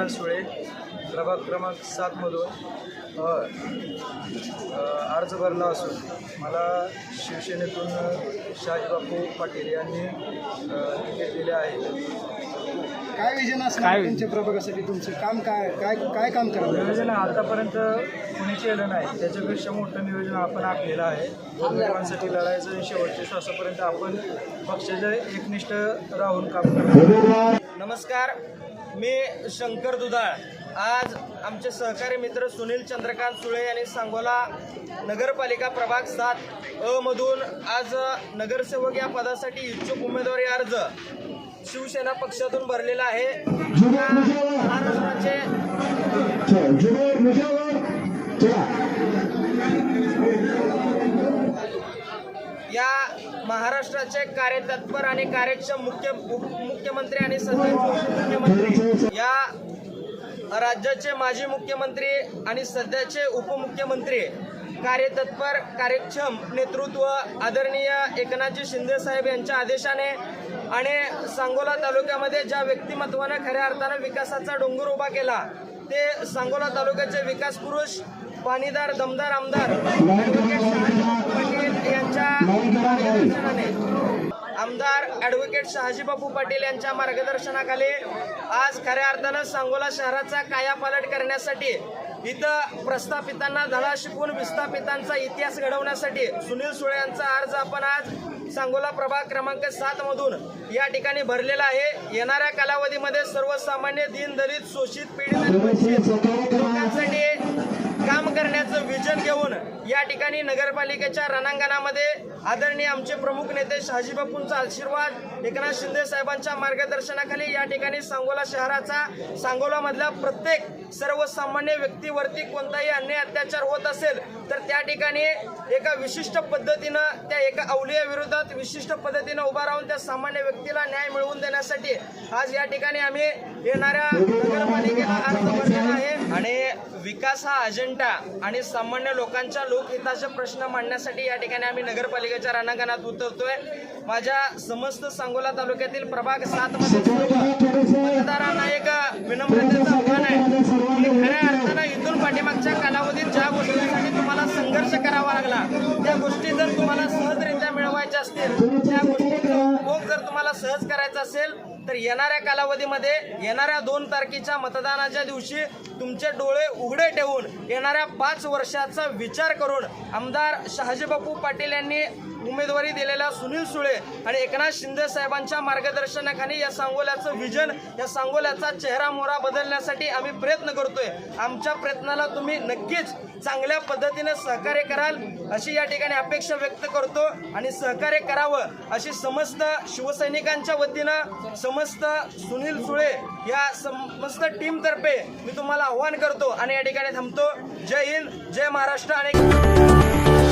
चंद्रकांत सुळे प्रभाग क्रमांक सातमधून अर्ज भरला असून मला शिवसेनेतून शहाजीबापू पाटील यांनी तिकीट दिले आहे. काय विजन असणार तुमच्या प्रभागासाठी? तुमचं काम काय? काय काय काम करावं? नियोजन आतापर्यंत कुणी केलं नाही. त्याच्यापेक्षा मोठं नियोजन आपण आखलेलं आहे. गोरगरिबांसाठी लढायचं आणि शेवटच्या श्वासापर्यंत आपण पक्षाच्या एकनिष्ठ राहून काम करणार नमस्कार. मी शंकर दुधाळ. आज आमचे सहकारी मित्र सुनील चंद्रकांत सुळे यांनी सांगोला नगरपालिका प्रभाग सात अ मधून आज नगरसेवक या पदासाठी इच्छुक उमेदवारी अर्ज शिवसेना पक्षातून भरलेला आहे. या महाराष्ट्राचे या महाराष्ट्राचे कार्यतत्पर आणि कार्यक्षम मुख्य मुख्यमंत्री आणि सध्याचे उपमुख्यमंत्री या राज्याचे माजी मुख्यमंत्री आणि सध्याचे उपमुख्यमंत्री कार्यतत्पर कार्यक्षम नेतृत्व आदरणीय एकनाथजी शिंदे साहेब यांच्या आदेशाने आणि सांगोला तालुक्यामध्ये ज्या व्यक्तिमत्वाने खऱ्या अर्थानं विकासाचा डोंगर उभा केला ते सांगोला तालुक्याचे विकास पुरुष पाणीदार दमदार आमदार पाटील यांच्या आमदार ॲडव्होकेट शहाजीबापू पाटील यांच्या मार्गदर्शनाखाली आज खऱ्या अर्थानं सांगोला शहराचा कायापालट करण्यासाठी इथं प्रस्थापितांना धडा शिकवून विस्थापितांचा इतिहास घडवण्यासाठी सुनील सुळे यांचा अर्ज आपण आज सांगोला प्रभाग क्रमांक सात मधून या ठिकाणी भरलेला आहे. येणाऱ्या कालावधीमध्ये सर्वसामान्य दीन दलित शोषित पीडित आणि वंचित लोकांसाठी काम करण्याचं विजन घेऊन या ठिकाणी नगरपालिकेच्या रणांगणामध्ये आदरणीय आमचे प्रमुख नेते शहाजीबापूंचा आशीर्वाद एकनाथ शिंदे साहेबांच्या मार्गदर्शनाखाली या ठिकाणी सांगोला शहराचा सांगोलामधला प्रत्येक सर्वसामान्य व्यक्तीवरती कोणताही अन्याय अत्याचार होत असेल तर त्या ठिकाणी एका विशिष्ट पद्धतीनं त्या एका अवलिया विरोधात विशिष्ट पद्धतीनं उभा राहून त्या सामान्य व्यक्तीला न्याय मिळवून देण्यासाठी आज या ठिकाणी आम्ही येणाऱ्या नगरपालिकेला आज आहे. विकास हा अजेंडा आणि सामान्य लोकांच्या लोकहिताचे प्रश्न मांडण्यासाठी या ठिकाणी आम्ही नगरपालिकेच्या रणांगणात उतरतोय. माझ्या समस्त सांगोला तालुक्यातील प्रभाग सात मध्ये मतदारांना एक विनम्रतेचं आव्हान आहे. खऱ्या अर्थानं इथून पाठीमागच्या कालावधीत ज्या गोष्टींसाठी तुम्हाला संघर्ष करावा लागला त्या गोष्टी जर तुम्हाला सहजरित्या मिळवायच्या असतील त्या गोष्टी उपभोग जर तुम्हाला सहज करायचा असेल तर येणाऱ्या कालावधीमध्ये येणाऱ्या दोन तारखेच्या मतदानाच्या दिवशी तुमचे डोळे उघडे ठेवून येणाऱ्या पाच वर्षाचा विचार करून आमदार शहाजीबापू पाटील यांनी उमेदवारी दिलेल्या सुनील सुळे आणि एकनाथ शिंदे साहेबांच्या मार्गदर्शनाखाली या सांगोल्याचं विजन या सांगोल्याचा चेहरा मोहरा बदलण्यासाठी आम्ही प्रयत्न करतोय. आमच्या प्रयत्नाला तुम्ही नक्कीच चांगल्या पद्धतीने सहकार्य कराल अशी या ठिकाणी अपेक्षा व्यक्त करतो आणि सहकार्य करावं अशी समस्त शिवसैनिकांच्या वतीनं सम समस्त सुनील सुळे या समस्त टीमतर्फे मी तुम्हाला आव्हान करतो आणि या ठिकाणी थांबतो. जय हिंद जय महाराष्ट्र आणि